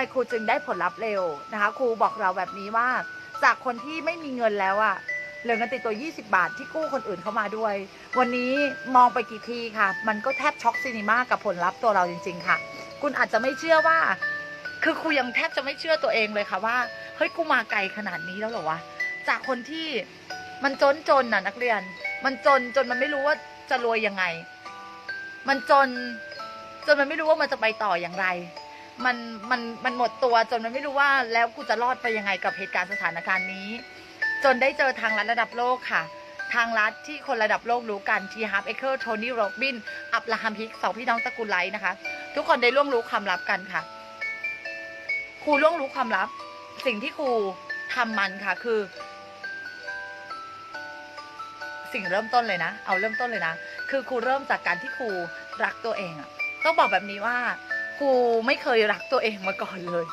มครูจึงได้ผลลัพธ์เร็วนะคะ ครูบอกเราแบบนี้ว่า จากคนที่ไม่มีเงินแล้วอะเหลือเงินติดตัว 20 บาทที่กู้คนอื่นเข้ามาด้วย วันนี้มองไปกี่ทีค่ะ มันก็แทบช็อกซินิมากับผลลัพธ์ตัวเราจริง ๆ ค่ะ คุณอาจจะไม่เชื่อว่า คือครูยังแทบจะไม่เชื่อตัวเองเลยค่ะว่า เฮ้ยกูมาไกลขนาดนี้แล้วเหรอวะ จากคนที่มันจนจนน่ะนักเรียน มันจนจนมันไม่รู้ว่าจะรวยยังไง มันจนจนมันไม่รู้ว่ามันจะไปต่ออย่างไร มันมันมันหมดตัวจนมันไม่รู้ว่าแล้วกูจะรอดไปยังไงกับเหตุการณ์สถานการณ์นี้ จนได้เจอทางรัฐระดับโลกค่ะ ทางรัฐที่คนระดับโลกรู้กันทีฮาร์ปเอเคอร์โทนี่โรบิน อับราฮัมฮิกสองพี่น้องตระกูลไลท์นะคะ ทุกคนได้ล่วงรู้ความลับกันค่ะครูล่วงรู้ความลับ สิ่งที่ครูทำมันค่ะคือ สิ่งเริ่มต้นเลยนะ เอาเริ่มต้นเลยนะ คือครูเริ่มจากการที่ครูรักตัวเองอะต้องบอกแบบนี้ว่า กูไม่เคยรักตัวเองมาก่อนเลย